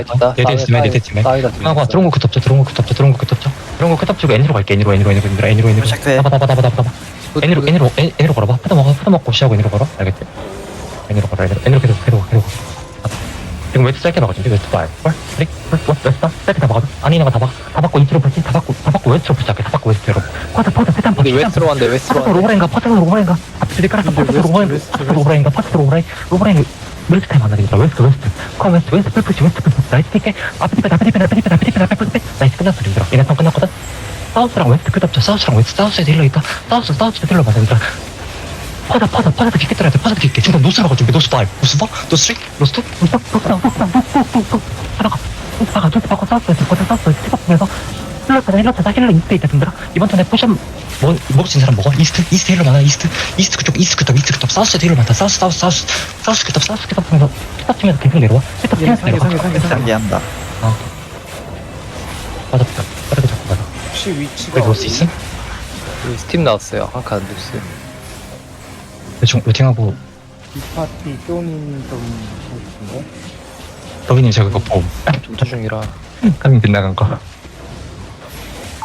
있다. 내 대쯤에 내 대쯤에 싸이다. 하고 드론고 끝 없죠 드론고 끝 없죠 드론고 끝 없죠 드론고 끝 없죠 애니로 갈게 애니로 애니로 애니로 애니로 애니로 애니로 체크해. 잡아 잡아 잡아 잡아 잡아 애니로 애니로 애- 애니로 걸어봐 파도 먹어 파도 먹고 시하고 애니로 걸어 알겠지? 애니로 걸어 애니로 애니로 계속 계속 계속. 지금 웨스트 짧게 막아준대 웨스트 바이 헐? 쓰리? 헐? 원? 웨스트 짧게 다 막아줘 안에 있는 거다 막, 다 받고 인트로 풀지 다 받고 다 받고 웨스트로 풀지 할게 다 받고 웨스트로 쿼터 쿼터 패턴 근데 패턴 웨스트로 간대 웨스트로 파트로 간대. 로브라인가 파트로 로브라인가 앞뒤 깔았어 파트로 로브라인 파트로 로브라인가 파트로 로브라인 로브라인 웨스트 만나게 되더라 웨스트 웨스트 컴 웨스트 웨스트 풀푸시 웨스트 풀푸시 나이스 픽게 앞에 뒷배 앞에 뒷배 앞에 뒷배 앞에 뒷배 앞에 뒷배 나이스 끝났어 님들아 얘네 턴 끝났거든 사우스랑 웨스트 끝없죠 사우스랑 웨스트 사우스에 딜러 있다 사우스 사우스에 딜러 맞아 님들아 파다 파다 파다 깊게 들어야 돼 파다 깊게 지금 노스로 가 준비 노스 5 노스 4 노스 3 노스 2 노스 4 노스 4 노스 4 노스 4 노스 4 하다가 노스 파가 노스 파고 사우스에서 거든 사우스에서 스톱하면서 힐러타다 힐러타다 힐러 이스트 있다 님들아 이번 턴에 포션 뭐 먹을 수 있는 사람 먹어? 이스트? 이스트 힐러 많아? 이스트? 이스트 그쪽 이스트 그쪽 이스트 그쪽. 사우스 힐러 많다. 사우스 사우스 사우스 사우스 그쪽 사우스 그쪽 하면서 스탑 치면서 계속 내려와. 스탑 치면서 내려와. 상기한다. 맞아 맞아 빠르게 잡고 가자. 혹시 위치가 그래 놓을 수 있음? 여기 스팀 나왔어요. 한칸 뉴스. 대충 루팅하고. 이 파티 쇼님 좀 보시네. 더비님 제가 그거 봄 점투 중이라. 카밍 빗나간 거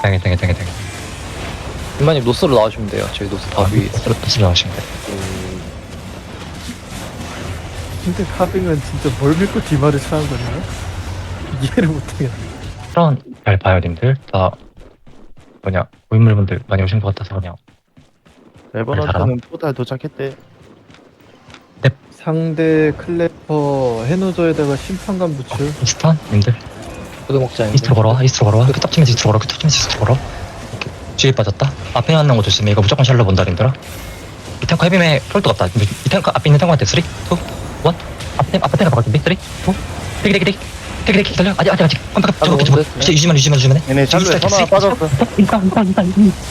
당해 당해 당해 당해 일만님 노스로 나와주면 돼요. 저희 노스 다 위에 있어. 스로 스로 나오시면 돼 근데 카빙은 진짜 뭘 믿고 디마를 차는 거냐? 이해를 못하겠네. 그런 잘 봐요 님들 다 뭐냐 고인물분들 많이 오신 것 같아서 그냥 레버넌트는 포달 도착했대. 네. 상대 클래퍼 해노저에다가 심판관 부츠. 이스턴 님들 포드 먹자. 이스트로 걸어와 이스트로 걸어와. 끝탑 치면서 이스트로 걸어 끝탑 치면서 이스트로 걸어. 이렇게 뒤에 빠졌다. 앞에 만난 거 조심해. 이거 무조건 샬러 본다 님들아 이 탱커 헤비메 폴드 없다. 이 탱커 앞에 있는 탱커한테 3 2 1 앞에 앞에 탱커 박았는데 3 2 대기 대기 대기 대기 대기 기다려. 아직 아직 아직. 깜빡 아, 저거 저거 뭔데? 진짜 유지만 유지만 유지만 해. 얘네 하나 이스트 빠졌어. 인사 인사 인사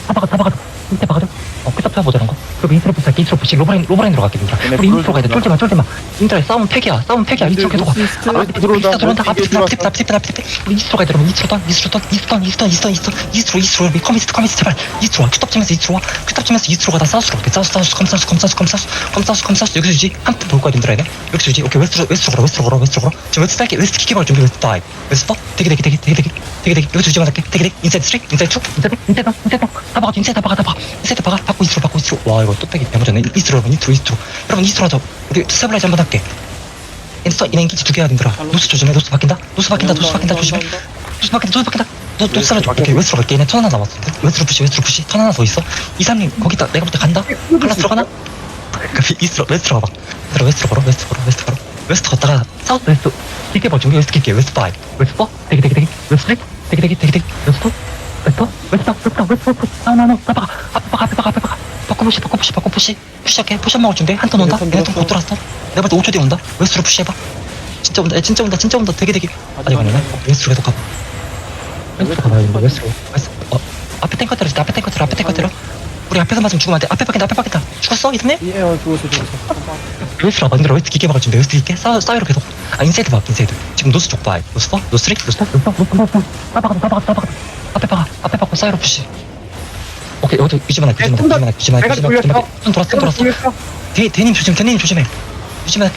다 박아 다 박아. 인사 박아줘. 어 끝탑 쳐보자는 거. 그리고 인트로 부탁 인트로 부시 로브라인 로브라인 들어갈게 님들아. 얘네 우리 인트로 가야 돼. 불 쫄지마 쫄지마. 인트라 싸움 팩이야. 싸움 팩이야. 인트로 계속 아. 이스트 들어온다. 앞에 들어왔어. 앞에 앞에 앞에 우리 이스트로 가야 돼. 여러분. 이스트로 던 이스트로 던 이스트로 던 이스트로 이스트로 이스트로 이스트로 이스트로 우리 커미스트 커미스트 제발. 이스트로 와. 큐탑 치면서 이스트로 와. 큐탑 치면서 이스트로 가다 사우스로 갈게. 사우스 사우스 컴사우스 컴사우스 컴사우스 컴사우스 컴사우스. 여기서 유지. 한푼 볼 거야 님들아 얘네. 여기서 유지. 오케이 웨스트로 웨스트로 걸어 웨스트로 걸어 웨스트로 걸어. 지금 웨스트 할게. 웨스트 키키 걸 준비 대기 대기 여기서 유지만 할게 대기 대기 인사이드 3 인사이드 2 인사이드 인사이드 인사이드 다 박아 인사이드 다 박아 다 박아. 인사이드 박아. 박고 이스트로 박고 이스트로. 와 이거 뚝배기 배모졌네. 이스트로 여러분 이스트로 이스트로. 여러분 이스트로 하자. 우리 스테블라이즈 한번 할게. 인스터 인행기지 두개 해야 된들아 노스 조심해 노스 바뀐다. 노스 바뀐다 노스 바뀐다 조심해. 노스 바뀐다 노스 바뀐다. 너 하나 줘 오케이 웨스트로 갈게. 얘네 턴 하나 남았어 웨스트로 푸시 웨스트로 푸시. 턴 하나 더 있어. 이사님 거기다 내가 볼때 간다. 하나 들어가나? 그 이스트로 웨스트로 가봐. 웨스트로 걸어 웨스트 걸어 웨스트 걸어 웨스트 걷다가 사우스 웨스트. 깊게 볼 준비 웨스트 깊게. 웨스트 파이. 웨스트 포? 대기 대기 대기 웨스트 쓰리 대기 대기 대기 대기 웨스트 투 웨스트 웨스트 웨스트 웨스트 웨스트 나나나 앞에 봐 앞에 봐 바꿔 푸시 바꿔 푸시 바꿔 푸시. 푸시할게. 푸시 먹을 준비 한턴 온다. 얘네 턴못 들어왔어. 내가 볼때 5초 뒤에 온다. 웨스트로 푸시해봐. 진짜 온다. 야, 진짜 온다. 진짜 온다. 되게 되게. 안 오네 웨스트로 계속 가봐. 웨스트로 가봐야 된다 웨스트로. 웨스트 어 앞에 탱커 들어 앞에 탱커 들어. 앞에 탱커 들어 우리 앞에서 맞으면 죽으면 안돼 앞에 박힌다 앞에 박힌다 죽었어 이드네? 예, 어, 죽었어, 죽었어. 웨스트로 만들어 웨스트 깊게 준비 웨스트 깊게 싸, 싸이로 계속 아 인사이드 박 인사이드 지금 노스 쪽 봐. 노스 4? 노스 3? 노스 4? 노스 4? 노스 4? 노스 4? 다 박아 다 박아 다 박아 앞에 박아 앞에 박고 싸이로 푸시 오케이 할게 유지만 할게 유지만 할게 유지만 할게 손 돌았어 손 돌았어 대, 대님 조심 대님 조심해 유지만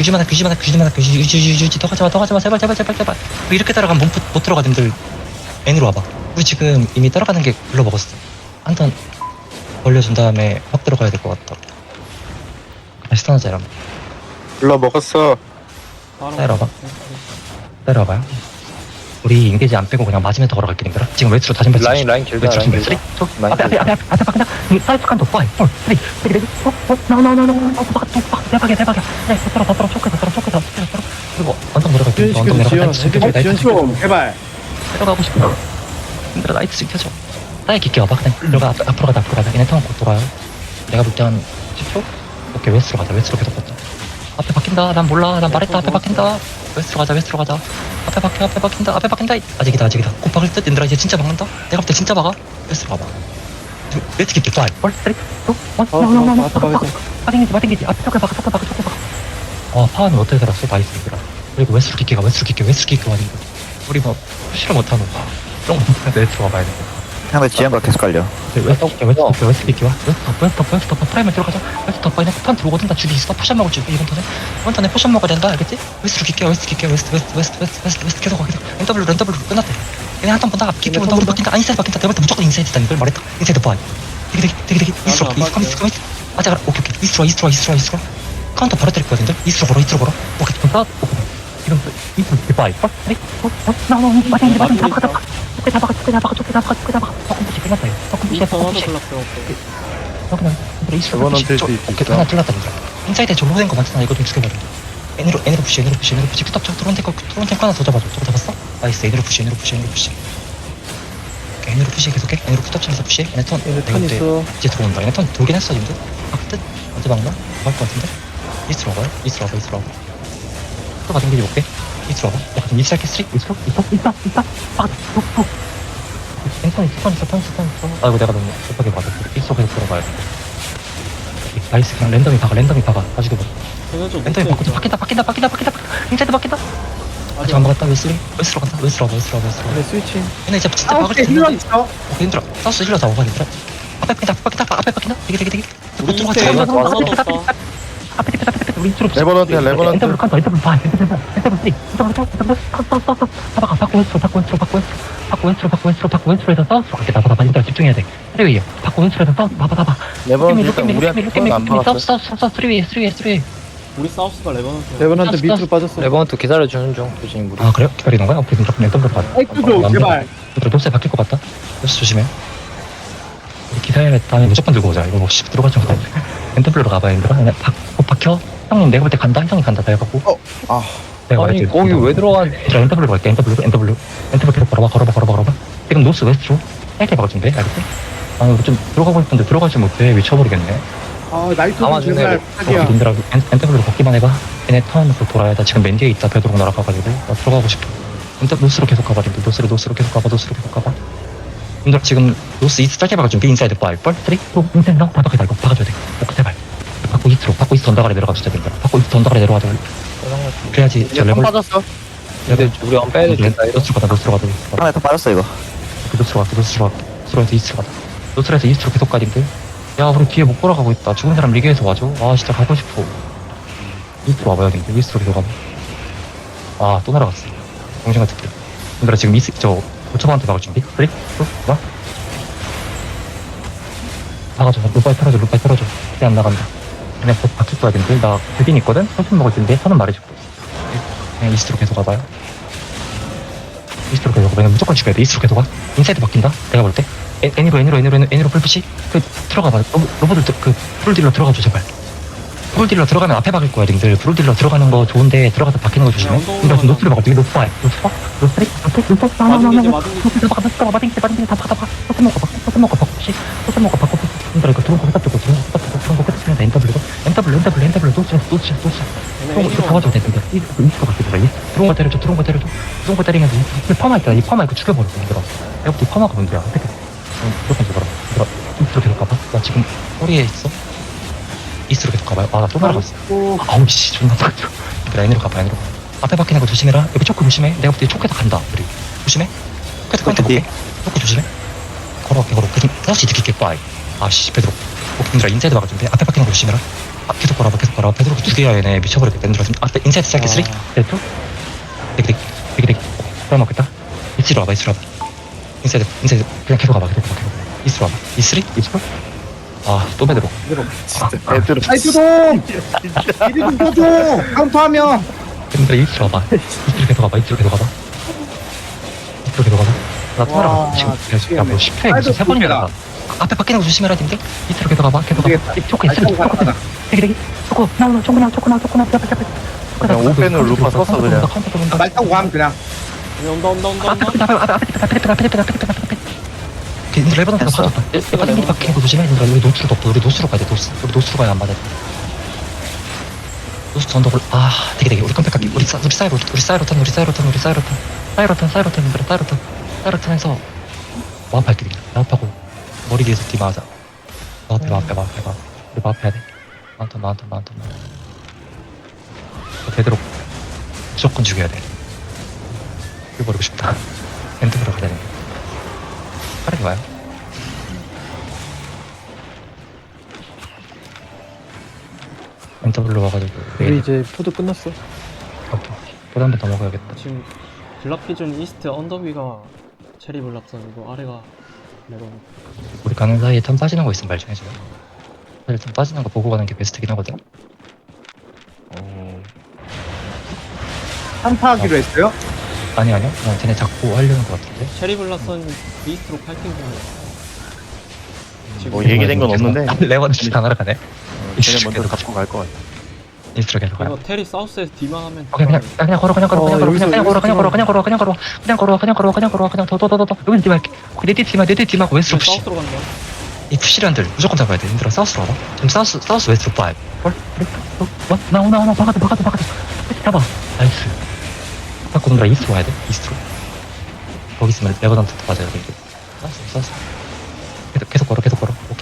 할게 유지 유지 유지 유지 더 가지마 더 가지마 제발 제발 제발 제발 우리 이렇게 따라가면 못, 못 들어가 님들 N으로 와봐 우리 지금 이미 따라가는 게 글러 먹었어 한턴 벌려준 다음에 확 들어가야 될 것 같다 다시 떠나자 이러면 불러 먹었어. 때려봐. 때려봐요. 우리 인게지 안 빼고 그냥 맞으면서 걸어갈게 님들아. 지금 웨스트로 다시 한번 라인 라인 길다 라인 준비. 길다. 3, 2, 많이 앞에 앞에 앞에 앞에 앞에 박힌다. 사이드 칸도 5, 4, 3, 2, 1, 1, 어, 어, 나와 나와 나와 나와 나와 박, 박, 박, 대박이야 대박이야. 야, 더 들어 더 들어 초크 더 들어 초크 더 들어 들어. 그리고 언덕 내려갈게. 지연 언덕. 지연. 나이트 지연 지켜줘. 시켜. 나이트 제발. 내려가고 싶어. 님들아 나이트 지켜줘. 사이 깊게 와봐. 그냥 들어가 앞, 앞으로 가자 앞으로 가자. 얘네 턴곧 돌아요. 내가 볼 때 한 10초? 오케이 웨스트로 가자 웨스트로 계속 걷자. 앞에 박힌다. 난 몰라. 난 말했다. 앞에 박힌다. 웨스트로 가자 웨스트로 가자. 앞에 박혀 앞에 박힌다. 앞에 박힌다. 아직이다 아직이다. 곧 박을 듯 얘들아 이제 진짜 박는다. 내가 볼 때 진짜 박아. 웨스트로 가봐. 웨스트 깊게 5, 4, 3, 2, 1, 어, 나나나나 맞다, 맞다. 빠ting기지 빠ting기지 앞에 쪽에 박아 쪽에 박아 쪽에 박아 어 파워는 어떻게 살았어? 나이스 얘들아 그리고 웨스트로 깊게 가 웨스트로 깊게 웨스트로 깊게 와 우리 뭐 푸시를 그런 거 못하는데 웨스트로 가봐야 돼 상대 지연가 계속 깔려. 웨스트 킬게 웨스트 킬게 웨스트 킬게 와. 웨스트 덮 웨스트 덮 웨스트 덮 프라이머 들어가자. 웨스트 덮 이제 턴 들어오거든 나 줄이 있어. 포션 먹을 준비 이번 턴에. 이번 턴에 포션 먹어야 된다. 알겠지? 웨스트로 킬게 웨스트 킬게 웨스트 웨스트 웨스트 웨스트 웨스트 웨스트. 계속 가 계속. NW NW 끝났대. 얘네 한턴 본다 킬게 본다 우리 바뀐다. 아 인사이드 바뀐다. 볼때 무조건 인사이드다 이걸 말했다. 인사이드 보아 되게 되게 되게 되게. 이스트로 맞아, 이스트 커미스 커미스 아 잠깐 오케이 오케이. 이스트로 이스트로 이스트로 이스트로 카운터 바로 때릴 거거든 이스트로 걸어 이스트로 걸어. 오케이. 좀 싸. 오케이 지금 이렇게 봐 이거 나나 맞아 맞아 다 박아 다 박아 다 박아 다 박아 다 박아 다 박아 조금 씩 끝났어요 조금 씩 인스턴 조금 하도 씩 클럽 어, 그냥 이슈 저거는 될수 오케이 있겠다. 하나 찔렀다 니까 인사이드에 저로 된거 많잖아 이거 좀 죽여버려. N으로 N으로 푸시 N으로 푸시 N으로 큐탑 쪽 드론 탱커 드론 탱커 하나 더 잡아줘. 저거 잡았어? 나이스. N으로 푸시 N으로 푸시 N으로 오케이 N으로 푸시 계속해. N으로 큐탑 치면서 푸시. 얘네 턴 내가 턴 그때 있어. 이제 들어온다. 얘네 턴 돌긴 했어 지금 아끝? 언제 막나? 막을 것 같은데? 이스트로 와봐요. 이스트로 와봐 이스트로 와봐 또 가든 길이 볼게 이스트로 와봐 야 그럼 이스트 할게 스리 이스트로 이스트 이스트 이스트 아툭툭 턴 있어 턴 있어 턴 있어 턴 있어 아이고 내가 너무 급하게 맞았어 이스트로 계속 들어가야 돼 나이스 그냥 랜덤이 박아 랜덤이 박아 가지고 봐좀 랜덤이 바꾸자 바뀐다 바뀐다 바뀐다 바뀐다 인사이드 바뀐다 아직 안 박았다 웨스리 웨스로 간다 와봐 웨스로 와봐 얘네 스위칭. 얘네 이제 진짜 박을 때 됐는데 오케이 힘들어 사우스 힐러 잡아봐 힘들어 앞에 바뀐다 바뀐다 앞에 바뀐다 되게 되게 되게 우리 들어가, 들어가, 들어가, 우리 이쪽으로 레버넌트, 레버넌트. 엔터블 칸터 엔터블 봐 엔터블 봐 엔터블 쓰리 엔터블 써 엔터블 써써써 바꿔 바꿔 왼쪽으로 바꿔 왼쪽으로 바꿔 왼쪽으로 바꿔 왼쪽으로 바꿔 왼쪽으로 바꿔 해서 사우스로 갈게 나봐 나봐 힘들어 집중해야 돼 쓰리웨이야 바꿔 왼쪽으로 해서 사우스 봐봐 봐봐 레버넌트 일단 우리한테 루키미 안 루키미 박았어. 사우스 사우스 사우스 쓰리웨이 쓰리웨이 쓰리웨이 우리 사우스가 레버넌트 레버넌트 땄어, 밑으로 빠졌어. 레버넌트 기다려주는 중 조진이 무리 아 그래요? 기다리는 거야? 오케이 그럼 엔터블 봐 아이쿠도 제발 그래 노스에 바뀔 것 같다 노스 조심해 우리 기사회 다음에 무조건 들고 오자 이거 뭐 씨, 들어가지 못해 엔터블로 가봐야 힘들어 그냥 박, 어, 박혀. 형님 내가 볼 때 간다. 형이 간다. 내가 갖고. 어, 아. 내가 아니 말했지 거기 왜 들어간 자 엔터블로 갈게. 엔터블로 엔터블로 엔터블 계속 걸어봐 걸어봐 걸어봐 걸어봐. 지금 노스 웨스트로 짧게 박아준대 알겠지? 아 이거 좀 들어가고 싶은데 들어가지 못해. 미쳐버리겠네. 아 나이트 제발 내로. 사기야. 님들아 엔터블로 걷기만 해봐. 얘네 턴으로 돌아야 돼. 지금 맨 뒤에 있다. 베드로 날아가가지고. 나 들어가고 싶어. 엔터 노스로 계속 가봐 노스로 노스로 계속 가봐 노스로 계속 가봐 님들 지금 노스 이스트 짧게 박아준 비 인사이드 파이 뻘 쓰리 또 인사이드 나 바닥에다 이거 박아줘야 돼. 이거 제발. 바꿔 이스트로 바꿔 이스트 언덕아래 내려가 주자 님들 바꿔 이스트 언덕아래 내려가자 그래야지 저 레벨 빠졌어. 근데 우리 안 빼야 된다 이거 노스로 가다 노스로 가다 노스로 가다 상대 더 빠졌어 이거. 노스로 가다 노스로 가다 노스로에서 이스트로 가다 노스로에서 이스트로 계속 가 님들 야 우리 뒤에 못 걸어가고 있다. 죽은 사람 리그에서 와줘. 아 진짜 가고 싶어. 이스트로 와봐야 님들 이스트로 계속 가봐 아또 날아갔어. 정신 같은 게. 얘들아 지금 이스 저 고쳐방한테 막을 준비? 그래? 또? 봐 나가줘 루파이 털어줘 루파이 털어줘. 그래 안 나간다. 그냥 곧 바뀔 거야 님들 나 대빈 있거든? 소품 먹을 준비 선은 말해줄게. 그냥 이스트로 계속 가봐요. 이스트로 계속 가봐 그냥 무조건 죽여야 돼. 이스트로 계속 가 인사이드 바뀐다. 내가 볼 때 애니로 애니로 애니로 애니로 애니로 풀푸시. 그 들어가봐. 로봇, 로봇들 들- 그 풀딜러 들어가줘 제발 브로딜러 들어가면 앞에 박을 거야, 링들. 브로딜러 들어가는 거 좋은데 들어가서 박히는 거 조심해. 이거 좀 노프를 박아. 이게 노프 와요. 노프 와. 노프리? 노프? 노프? 나, 나, 나, 나, 나. 노프 박아, 노프 박아. 마딩기, 마딩기. 다 박아, 박아. 소스 먹어, 박아. 소스 먹어, 박아. 혹시 소스 먹어, 박아. 링들 이거 들어온 거 끝다 뜨고, 들어온 거 끝다 뜨고, 들어온 거 끝다 뜨면 NW로. NW, NW, NW. 또 치라, 또 치라, 또 치라. 들어온 거 잡아줘, 링들. 이거 이거 박게 들어. 들어온 거 때려줘, 들어온 거 때려줘. 들어온 거 때리면 이 퍼마 있잖아. 이 퍼마 이거 죽여버려, 링들아. 내가 이 퍼마가 문제야. 어떻게? 이렇게 해서 봐라. 이렇게 해서 봐봐. 나 지금 꼬리에 있어. 이스트로 계속 가봐요. 아 나 또 날아갔어. 아우 씨 존나 얘들아 N으로 가봐 N으로 가 앞에 박히는 거 조심해라. 여기 초크 조심해. 내가 볼때 초크에서 간다 우리. 조심해. 초크에서 카운터 볼게 초크 조심해. 걸어갈게 걸어갈게 다시 듣길게 빠이. 아 씨 베드로. 오케이 얘들아 인사이드 막아준대 앞에 박히는 거 조심해라. 아, 계속 걸어봐 계속 걸어봐. 베드로 두 개야 얘네. 미쳐버리겠다 얘들아 좀 앞에 인사이드 시작해 쓰리. 네트 되게 되게 되게 되게 그럼 먹겠다. 이스로 와봐 이스로 와봐. 인사이드 인사이드. 그냥 계속 가봐 계속 가봐 계속 가봐. 이스로 와봐. 이스리? 이스로 아 또 베드로 진짜 애들. 나이트돔 이리 좀 떠줘 카운터하면 근데 이스로 와봐 이스로 계속 가봐 이스로 계속 가봐 이스로 계속 가봐 나 와, 따라가 지금 계속 야 뭐 10회에 무슨 세 번이나 앞에 바뀌는 거 조심해라 님들 이스로 계속 가봐 계속 가봐 모르겠다. 초코 아이고, 초코. 되게 되게 초코 나오나 초코 나와 초코 나와 초코 나와 앞에 앞에 그냥 오펜으로 루파 썼어, 그냥. 아, 말 타고 가면 그냥 온다 온다 온다 앞에 온다 앞에 앞에 앞에 앞에 앞에 앞에 앞에 앞에 앞에 근데 레버넌트가 됐어. 빠졌다 빠진 게 바뀌는 거 조심해 얘들아 우리 노스로 덮어 우리 노스로 가야 돼. 노스 우리 노스로 가야 안 맞아 노스 전덕을 아 되게 되게. 우리 컴팩 할게 우리 사, 우리 사이로 우리 사이로 탄 우리 사이로 탄 우리 사이로 탄 사이로 탄 사이로탄 얘들아 사이로 탄 사이로 탄에서 마음팔게 그냥 마음하고 머리 위에서 뒤마하자 마음해 마음해 마음해 마음 우리 마음해야 돼. 마운턴 마운턴 마운턴 마운턴 베드로 무조건 죽여야 돼. 죽여버리고 싶다. 엔드브로 가야 되는데 빠르게 와요 NW 와가지고 우리 이제 푸드 끝났어. 한번 더 먹어야겠다. 지금 블락피준 이스트 언더비가 체리 블락선이고 아래가 레버넌트 우리 가는 사이에 턴 빠지는 거 있으면 말 좀 해줘요. 사실 턴 빠지는 거 보고 가는 게 베스트긴 하거든. 어, 한파하기로 했어요? 아니 아니요. 그냥 쟤네 잡고 하려는 거 같은데? 체리 블락선 이스트로 파이팅 중이에요 지금 뭐 얘기된 건 없는데. 레버는 다 날아가네 어, 쟤네 먼저 갖고 갈 것 같아. 이스트로 계속 가요. 이거 테리 사우스에서 D만 하면 오케이 그냥 그냥 걸어 그냥 걸어 어, 그냥 걸어 그냥 걸어 그냥 걸어 그냥 걸어 그냥 걸어 그냥 걸어 그냥 걸어 그냥 걸어 그냥 걸어 그냥 더더더 더더. 여기는 뒤만 네디 뒤만 네디 뒤만 왼스로 푸시. 사우스로 간다. 이 푸시란들 무조건 잡아야 돼. 얘들아 사우스로 와봐 지금 사우스 사우스 웨스트로 파이 헐 와, 나오 나오 나 박아줘 박아줘 박아줘 잡아. 나이스. 바꿔 놈들아 이스트로 와야 돼. 이스트로. 거기 있으면 레버넌트 맞아야 돼 사우스 사우스. 계속, 계속 걸어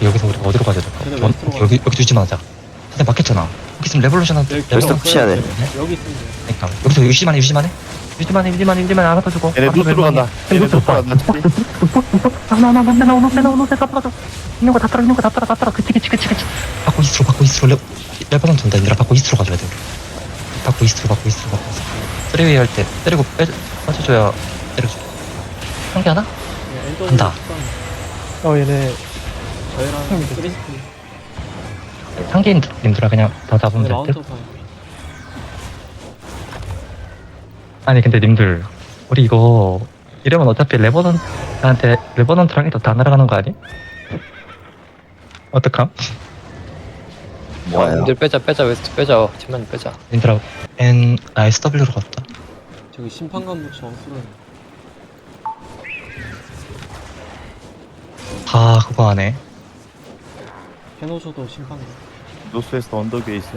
여기서 우리가 어디로 가야 돼 쟤네 원- 웨스트로 여기 여기 두지만 하자 근데 막혔잖아 여기 있으면 레볼루션한테 여기 웨스트. 푸시해야 돼. 여기 있으면 그러니까 여기서 유지만 해 유지만 해 유지만 해 유지만 해 유지만 해 알아서 주고 얘네 노스로 간다 얘네 노스로 간다 차라리 있는 거다 떨어 있는 거다 떨어 다 떨어 그치 그치 그치 그치 바꿔 이스트로 바꿔 이스트로 레 레버넌 돈다 얘들아 바꿔 이스트로 가줘야 돼 바꿔 이스트로 바꿔 이스트로 이스트로 쓰리웨이 할 때 때리고 빼 빠져줘야 때려줘 한개 하나? 네, 간다. 어 얘네 저희랑 상계인 님들아 그냥 다 잡으면 될듯? 마운트 파이 아니 근데 님들 우리 이거 이러면 어차피 레버넌트한테 레버넌트랑 해도 다 날아가는 거 아니? 어떡함? 뭐예요? 님들 빼자 빼자 웨스트 빼자. 팀만 빼자. 님들아 N 아 SW로 갔다. 저기 심판관부터 점수를 다 그거 하네 해노셔도 심판관 노스에서 언덕 위에 있어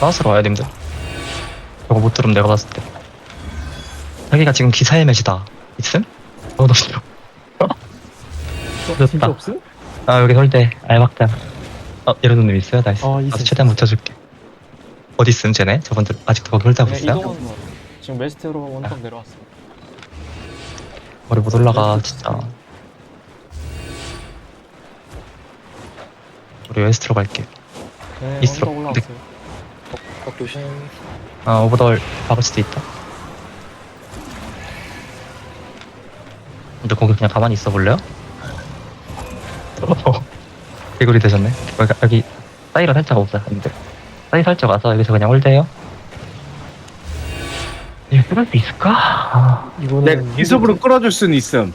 사우스로 와요 님들 저거 못 들으면 내가 봤을 때. 자기가 지금 기사의 매시다. 있음? 어 너무 싫어 진짜 좋다. 없음? 아 여기 설대 알박자 어 이런 놈 있어요? 나이스. 어, 나도 있어, 최대한 붙여줄게. 어디 있음 쟤네? 저분들 아직도 거기 홀드하고 그냥 있어요? 이동하는 거 같아 지금 웨스트로 원턱 내려왔어 머리 못 올라가 진짜 우리 웨스트로 갈게. 네 이스트로. 언덕 올라왔어요. 꼭 조심. 아 오버돌 박을 수도 있다. 근데 거기 그냥 가만히 있어 볼래요? 개구리 되셨네. 여기, 여기 사이로 살짝 오자 근데. 사이 살짝 와서 여기서 그냥 홀드해요. 이거 뚫을 수 있을까? 아, 이거는 네 기습으로 끌어줄 수는 있음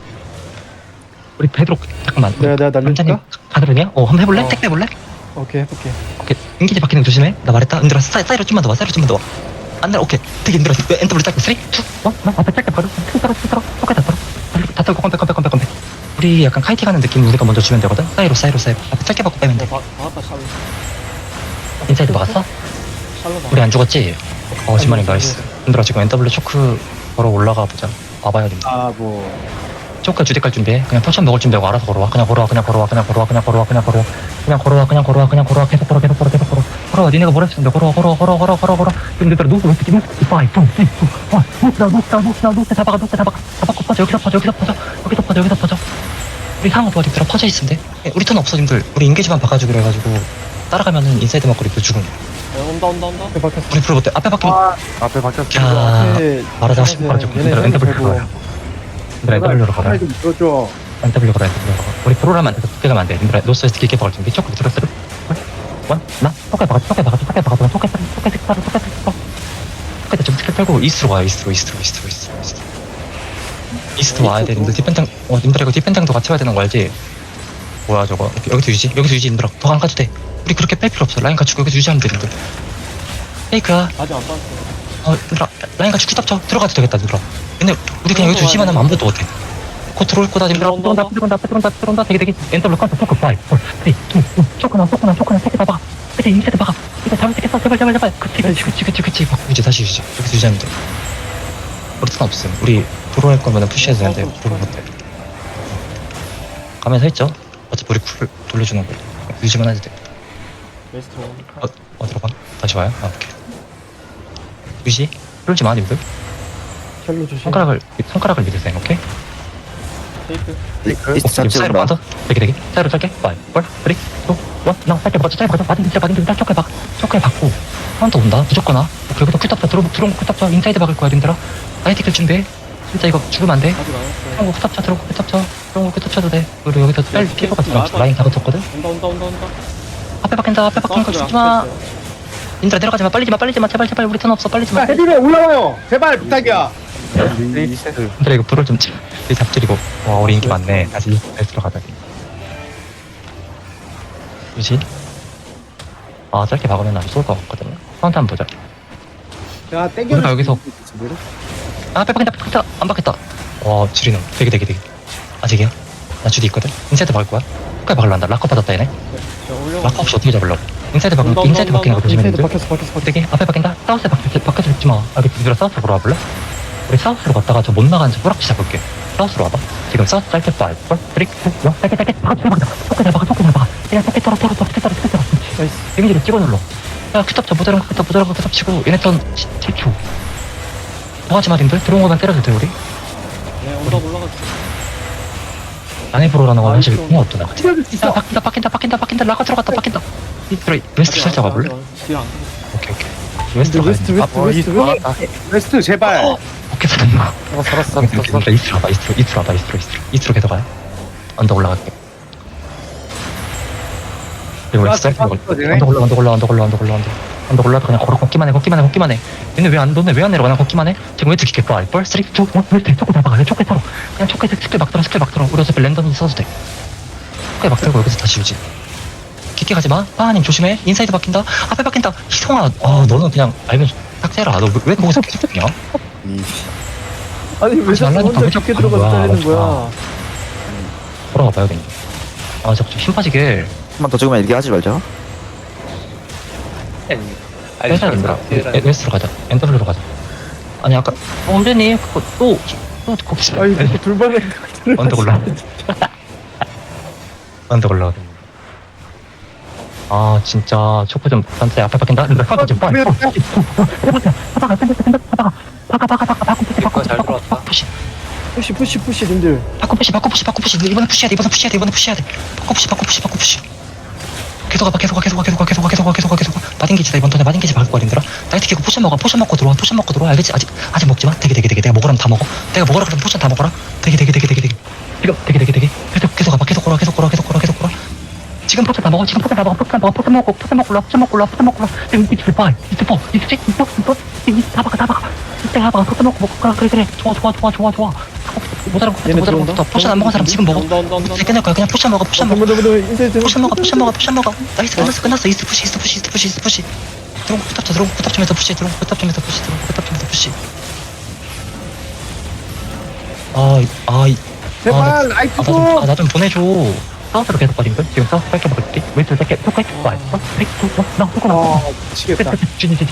우리 베드로 잠깐만. 내가 내가 남자님 날려줄까? 가드르냐? 어 한번 해볼래? 어. 택 빼볼래? 오케이 해볼게. 오케이. 인기지 바뀌는 거 조심해. 나 말했다. 은들아 사이, 사이로 좀만 더 와 사이로 좀만 더 와. 안돼 오케이. 되게 힘들어. 엔더블 짧게 3 2 1나 앞에 짧게 바로 툭 떨어 툭 떨어. 똑같이 다 떨어. 다 떨고 컴백 컴백 컴백 컴백. 우리 약간 카이팅 하는 느낌 우리가 먼저 주면 되거든? 사이로 사이로 사이로. 앞에 짧게 받고 빼면 돼. 어, 봐- 봐왔다 샬로 인사이드 막았어? 샬로 봐. 우리 안 죽었지? 어 지만이 나이스. 은들아 지금 NW 초크 걸어 올라가 보자. 와봐야 된다 아뭐 초크 주디 깔 준비해. 그냥 포션 먹을 준비하고 알아서 걸어와. 그냥 걸어와 그냥 걸어와 그냥 걸어와 그냥 걸어와 그냥 걸어와. 그냥 걸어와 그냥 걸어와 그냥 걸어와. 계속 걸어 계속 걸어 계속 걸어. 걸어와 니네가 뭐라 했는데. 걸어와 걸어와 걸어와 걸어와 걸어와 걸어와. 그럼 얘들아 노스 웨스트 노스 웨스트 파이 펑 쓰리 투 원. 노스다 노스다 노스다 노스 다 박아 노스 다 박아 다 박고 퍼져. 여기서 퍼져 여기서 퍼져. 여기서 퍼져 여기서 퍼져. 우리 상황 도와줘 들어 퍼져 예, 우리 턴 없어 님들. 우리 인게지만 박아주기로 해가지고 따라가면은 인사이드 막거리 또 죽음 네, 온다 온다 온다. 앞에 박혔어. 우리 프로 못해 앞에 박히면 앞에 박혔어. 야 앞에 말하자 하시고 얘들아 NW로 가라 좀 들어줘 NW 걸어 NW 걸어 우리 프로라면 안 돼. 가면 안 돼. 님들아 노스에서 깊게 박을 준비. 초크 들었어. 원, 나, 토끼 박아, 토끼 박아, 토끼 박아, 토끼 토끼 토끼 박아, 토끼 박아. 토끼 좀 스킬 빼고 이스트로 가요. 이스트로, 이스트로, 이스트로, 이스트로, 이스트로. 이스트로 와야 돼. 님들 디펜장, 어, 님들 이거 디펜장도 같이 와야 되는 거 알지? 뭐야 저거? 여기, 여기서 유지, 여기서 유지 님들아. 더안 가도 돼. 우리 그렇게 뺄 필요 없어. 라인 갖추고 여기서 유지하면 돼, 님들. 페이크야. 아직 안 땄어 어, 얘들아, 라인 같이 큐탑 쳐. 들어가도 되겠다, 얘들아. 근데 우리 그냥 여기서 유지만 하면 아무것도 못해. 곧 들어올 거다, 님들아. 들어온다, 들어온다, 들어온다, 들어온다, 들어온다. 되게, 되게. 엔터블 컨트 초크 5, 4, 3, 2, 1. 초크나, 초크나, 초크나, 초크 다 박아. 그치, 인사이드 박아. 이거 잡을 수 있겠어. 제발, 제발, 제발. 그치, 그치, 그치, 그치, 그치. 바꾸고 이제 다시 유지. 여기서 유지하면 돼. 우리 턴 없음. 우리 들어올 거면 푸시해도 되는데, 들어올 것 같아. 가면 서 있죠? 어차피 우리 쿨을 돌려주는 거. 유지만 해도 돼. 어, 어디로 가? 다시 와요? 아, 오케이. 유지? 그러지 마, 님들. 샬로 조심 손가락을, 손가락을 믿으세요, 오케이? 테이프 이스트 어, 잡지 사이로 마 맞아? 되게 되게 사이로 짧게 5, 4, 3, 2, 원, 나 짧게 박아, 짧게 박아, 받은 길, 받은 길, 딱 초크에 박, 초크에 박고. 카운터 온다. 무조건 와. 오케이, 여기서 큐탑차 들어, 들어온 거 큐탑차 인사이드 박을 거야, 님들아. 나이티클 준비해. 진짜 이거 죽으면 안 돼. 아직 안 왔어요. 들어온 거 큐탑차, 들어온 거 큐탑차. 들어온 거 큐탑차도 돼. 그리고 여기서 빨리 피부가 들어왔어. 라인 다 붙였거든. 온다 온다 온다 온다. 앞에 박힌다, 앞에 박힌 거 사우스로 죽지 마. 님들아, 내려가지 마, 빨리지 마, 빨리지 마. 제발, 제발, 우리 턴 없어, 빨리지 마. 헤드에 올라와요. 제발 부탁이야. 근데 이거 불을 좀 치- 이 잡들이고. 와 우리 인기 많네. 다시 잘 들어가자. 그지? 아 짧게 박으면 안 쏠 것 같거든요. 카운트 한번 보자. 야 땡겨. 우리가 여기서 아 박힌다 박힌다 안 박혔다. 와 지리는. 되게 되게 되게. 아직이야? 나 주디 있거든? 인사이드 박을 거야? 끝까지 박을란다. 락커 받았다 얘네. 저 올려. 락커 없이 어떻게 잡으려고 인사이드 온다, 온다, 인사이드 박히는 거 조심해 인사이드 박혔어 박혔어 박혔어 되게? 앞에 박힌다? 사우스에 박혀 박혀서 죽지 마 알겠지 얘들아 사우스로 걸어와볼래? 우리 사우스로 갔다가 저 못 나가는 저 뿌락지 잡을게. 사우스로 와봐. 지금 사우스 짧게 봐 알걸? 브릭 요 짧게 짧게. 박아 짧게 박아 속게 잘 박아 속게 잘 박아 그냥 떨어 떨어 떨어. 떨어 떨어 떨어. 나이스. 데미지를 찍어 눌러. 야 큐탑 저 모자란 거 큐탑 모자란 거 큐탑 치고 얘네 턴 7초. 뭐하지 마 님들? 들어온 거만 때려도 돼 우리? 네 온다 올라갔어. 안에 브로라는 건 사실 아이고. 공이 없잖아 야 박힌다 박힌다 박힌다 박힌다. 라가 들어갔다 박힌다 이들아 웨스트 살짝 와볼래? 뒤안 오케이 오케이. 웨스트 웨스트 가야 웨스트 웨스트 웨스트. 웨스트 웨스트 제발. 오케이 살았나? 어, 살았어. 오케이 오케이. 오케이 이스트로 와봐 이스트로 이스트로 와봐 이스트로 이스트로. 이스트로 계속 가요 언덕 올라갈게. 그리고 아, 엑스 짧게 잠깐 먹을 되네. 언덕 올라 언덕 올라 언덕 올라 언덕 올라 언덕 언덕 올라 그냥 걸어 걷기만 해 걷기만 해 걷기만 해. 얘네 왜안 너네 왜안 내려가? 그냥 걷기만 해. 지금 왜 듣기 겠어 알걸? 쓰리 쪽 웨스트 초코 잡아 그냥 초코 타로 그냥 초코 스킬 막 들어 스킬 막 들어. 우리 어차피 랜덤이 써도 돼. 초코 막 들고 여기서 다시 유지 깊게 가지 마 빠님 조심해 인사이드 박힌다 앞에 박힌다 희성아 아 너는 그냥 알면 딱 해라 너 왜 거기서 계속 그냥 아니 왜 자꾸 말라니까 혼자 왜 깊게 자꾸 들어가서 하는 때리는 거야, 돌아가 봐야겠네 아 자꾸 힘 빠지게 한 번 더 죽으면 얘기하지 말자. 빼자 님들아 웨스트로 가자 NW로 가자 아니 아까 어 언제니 그거 또 또 거기 아니 둘만에 언덕 올라 언덕 올라 아 진짜. 초코 좀 단체 앞에 박힌다? 근데 카드 좀 빨리 그래요? 바가 바가 바가 바가 바가 이거 잘 들어왔다. 푸시. 푸시 푸시 푸시 님들. 바꿔 푸시 바꿔 푸시 바꿔 푸시. 이번에 푸시해야 돼 이번에 푸시해야 돼 이번에 푸시해야 돼. 바꿔 푸시 바꿔 푸시 바꿔 푸시. 계속 가봐 계속 가 계속 가 계속 가 계속 가 계속 가 계속 가 계속 가 마딘 게지다 이번 턴에 마딘 게지 박을 거야 님들아. 나이트 키고 포션 먹어 포션 먹고 들어와 포션 먹고 들어와. 알겠지? 아직 아직 먹지 마. 되게 되게 되게. 내가 먹으라면 다 먹어. 내가 먹으라 그러면 포션 다 먹어라. 되게 되게 되게 되게 되게. 지금 되게 되게 되게. 계속 계속 가봐 계속 걸어 계속 걸어 계속 걸어 계속 지금 포션 다 먹어 지금 포션 다 먹어 포션 먹어 포션 먹고 포션 먹고 올라 포션 먹고 올라 포션 먹고 올라 지금 이트 파 이트 포 이트 칙 이트 포 이트 다 박아 다 박아 이트 다 박아 포션 먹고 먹고 그래 그래 좋아 좋아 좋아 좋아 좋아 모자란 거 모자란? 거 포션 안 먹은 사람 지금 먹어. 이제 끝낼 거야 그냥 포션 먹어 포션 먹어 포션 먹어 포션 먹어 포션 먹어 나이스 끝났어 끝났어 이스트 푸시 이스트 푸시 이스트 푸시 이스트 푸시 끝탑 들어온 거 끝탑 점에서 푸시 거 끝탑 점에서 푸시 거 끝탑 점에서 푸시 아아 제발 라이트 좀. 아나 좀 보내줘 사우스로 계속 가진걸? 지금 사우스 짧게 먹을게. 왼쪽 짧게 초코 초코 알았어 나 초코 나아 미치겠다.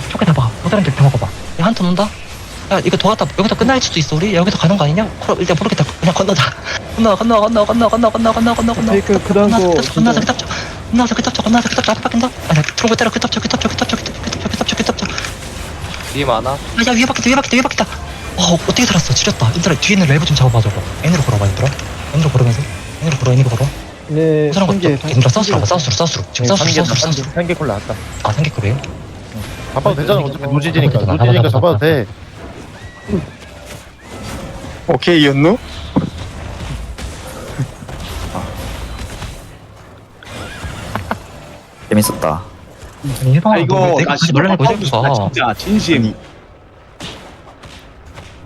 초코 잡아 모자란 데더 먹어봐. 야 한턴 온다? 야 이거 도왔다. 여기서 끝날 수도 있어 우리? 여기서 가는 거 아니냐? 그럼 일단 모르겠다. 그냥 건너자. 건너 건너 건너 건너 건너 건너 건너 건너 건너 테이크 그 다음 건너서 거 건너서 끝탑쳐 건너서 끝탑쳐 건너서 끝탑쳐 앞에 바뀐다 아니 들어오고 때려 끝탑쳐 끝탑쳐 끝탑쳐 끝탑쳐 끝탑쳐 끝탑쳐 뒤에 많아. 아야 위에 바뀌다 위에 바뀌다 위에 바뀌다. 어 어떻게 살았어? 지렸다. 얘들아 뒤에 있는 레브 좀 잡아봐 저거. N으로 걸어봐 얘들아. N으로 걸으면서. N으로 걸어 N으로 걸어 네 사람? 상계 얘들아 사우스로 사우스로 사우스로 지금 사우스로 사우스로 사우스로 한개 콜 나왔다. 아 생겼거래요? 잡아도 되잖아. 어차피 노지지니까. 노지지니까 되잖아. 잡아도 돼. 오케이, 연누? 재밌었다. 아니 일반 아 이거 내가 나 가지 진짜 말라니까 하고 해줘서 싶다 진짜 진심.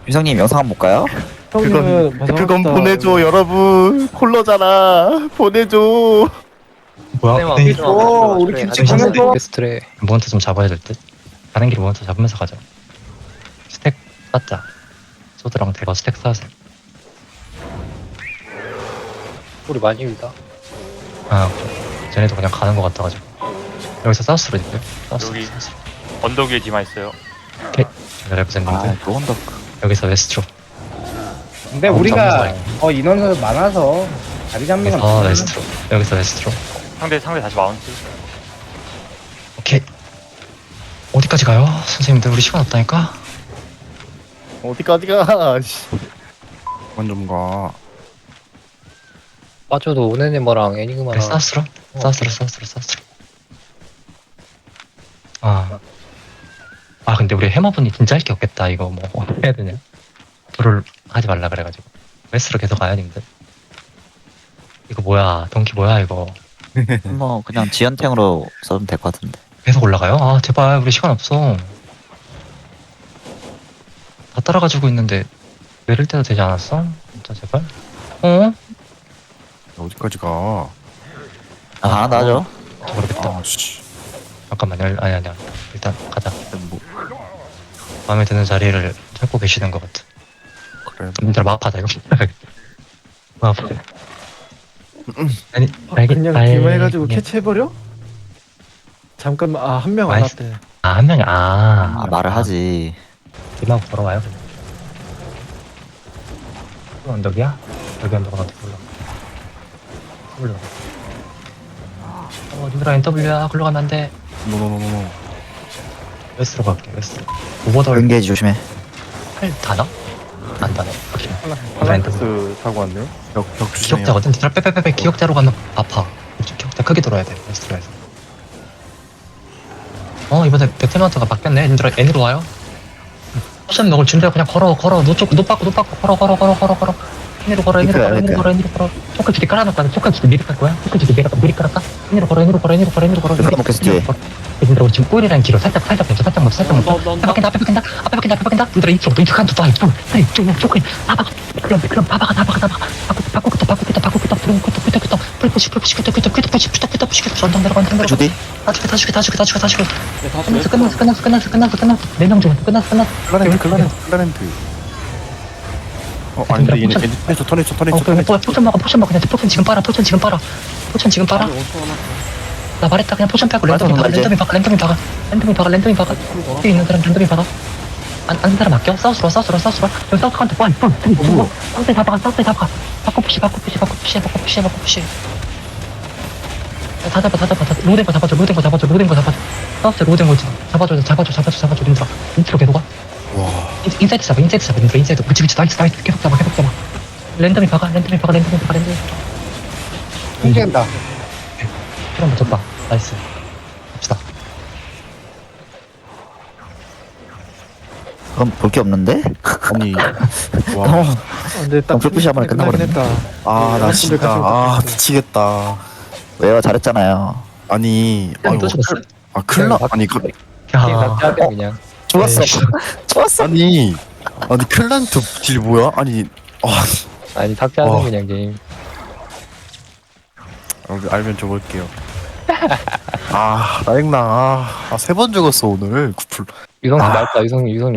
유성님 영상 한번 볼까요? 형님은 그건 보내줘, 여러분. 콜러잖아. 보내줘. 뭐야? 네. 오, 우리 김치 보내줘. 보내줘. 베스트래. 좀 잡아야 될 듯? 가는 길에 모먼트 잡으면서 가자 스택 쌓자 소드랑 대거 스택 쌓으세요 우리 많이 밀다. 아 오케이. 쟤네도 그냥 가는 거 같아가지고 여기서 사우스로 사우스 여기. 사우스 언덕 위에 디마 있어요. 제가 레프센님들 아, 또 언덕. 여기서 웨스트로 근데 어, 우리가. 어 인원수 많아서 자리 잡는 건 여기서 없어. 웨스트로 여기서 웨스트로 상대 상대 다시 마운트. 오케이 어디까지 가요? 선생님들 우리 시간 없다니까 어디까지 가. 씨. 그건 좀 가. 빠져도 오네네머랑 애니그마랑 그래 사우스로 어, 사우스로 사우스로 사우스로 아. 아 근데 우리 해머분이 진짜 할 게 없겠다 이거 뭐 어떻게 해야 되냐 불을 하지 말라 그래가지고 웨스트로 계속 가야 님들 이거 뭐야 동키 뭐야 이거 뭐 그냥 지연탱으로 써도 될 것 같은데. 계속 올라가요? 아 제발 우리 시간 없어 다 따라가지고 있는데 내릴 때도 되지 않았어? 진짜 제발 어? 어디까지 가? 아 나죠. 모르겠다 아 씨. 잠깐만요 아니 아니야 일단 가자 뭐 마음에 드는 자리를 찾고 계시는 것 같아 그래. 님들 마파다 이거 마파 아니 아, 그냥 아이, 기마해가지고 예. 캐치해버려? 잠깐만 아 한 명안 맛있- 왔대 아, 한 명이, 아. 아 말을 하지. 이만 걸어와요, 그냥. 또 언덕이야? 여기 언덕은 어떻게 올라가? 올라가. 어, 님들아, NW야. 글로 가면 안 돼. 노노노노노. 웨스트로 갈게, 웨스트로. 오버돌 연계지 조심해. 팔 다나? 안 다네. 오케이. 팔란스 타고 왔네요. 벽, 벽 주시네요. 기억자거든? 님들아, 빼빼빼빼. 기억자로 가면 아파. 기억자 크게 돌아야 돼, 웨스트로 해서. 어, 이번에 베테마트가 바뀌었네. 님들아, N으로 와요. 포션 먹을 준비하고 그냥 걸어 걸어 노쪽 노 받고 노 받고 걸어 걸어 걸어 걸어 걸어 N으로 걸어 N으로 걸어 N으로 걸어 N으로 걸어. 초크 두개 깔아놓고 초크 두개 미리 깔 거야? 초크 두개 미리, 미리 깔았다? N으로 걸어 N으로 걸어 N으로 걸어 N으로 걸어. 그럼 먹겠어, 뒤에. 얘들아 우리 지금 꼬리랑 길어 살짝 살짝 멈춰 살짝 멈춰 살짝 멈춰. 앞에 바뀐다 앞에 바뀐다 앞에 바뀐다 앞에 바뀐다 얘들아 이쪽 이쪽 한두 봐 이쪽 그래 이쪽 초크 바박 그럼 그럼 바박아 바박아 바박아 바꾸 바꾸 끄떡 바꾸 끄떡 바꾸 끄떡. 부르고 끄떡 끄떡 끄떡. 풀푸시 풀푸시 끄떡 끄떡 끄떡 푸시 끄떡 끄떡 푸시 끄떡. 전동 내려가 전동 내려가 주디. 다 죽여 다 죽여 다 죽여 다 죽여 다 죽여. 네, 끝났어 끝났어 끝났어 끝났어 끝났어 끝났어. 네명 죽었어. 끝났어 끝났어. 클라렌트, 클라렌트, 클라렌트. 어, 아닌데 얘네 턴했어, 턴했어, 어, 턴했어, 그래, 턴했어. 포- 포션 먹어, 포션 먹어. 그냥 포션 지금 빨아, 포션 지금 빨아. 포션 지금 빨아. 5초 남았어 나 말했다, 그냥 포션 빼고 랜덤이 박아, 이제. 랜덤이 박아, 랜덤이 박아. 랜덤이 박아, 랜덤이 박아. 여기 있는 사람 랜덤이 박아. 안, 안 사람 맡겨? 사우스로, 사우스로, 사우스로. 여기 사우스 카운트, 원, 원, 투, 투. 사우스에 다 박아, 사우스에 다 박아. 바꿔 푸시, 바꿔 푸시, 바꿔 푸시, 바꿔 푸시, 바꿔 푸시. 야, 다 잡아, 다 잡아, 다. 로된 거 잡아줘, 로된 거 잡아줘, 로된 거 잡아줘. 사우스 로된 거 잡아줘, 잡아줘, 잡아줘, 잡아줘, 민들아. 인트로 계속 와. 인- 인사이드 잡아, 인사이드 잡아, 민들아, 인사이드. 그치, 그치, 나이스, 나이스. 계속 잡아, 계속 잡아. 랜덤이 박아, 랜덤이 박아, 랜덤이 박아, 랜덤이 박아. 움직인다 그럼 붙었다. 나이스. 갑시다. 그럼 볼 게 없는데? 아니, 와. 아, 근데 딱 어, 불빛이 한번 끝나긴 끝나버렸네. 했다 아, 나 진짜, 아. 미치겠다. 왜요? 잘했잖아요. 아니, 아이고, 또 죽었어. 아, 클라, 아니, 그, 야, 다 빼, 그냥 좋았어. 에이씨. 좋았어. 아니, 아니, 클란트 딜 뭐야? 아니, 아, 아니 삭제하는 와. 그냥 게임 알- 알면 줘볼게요. 아, 나행나, 아, 아, 세 번 죽었어, 오늘. 구풀. 유성님 아. 맑다 유성님 유성님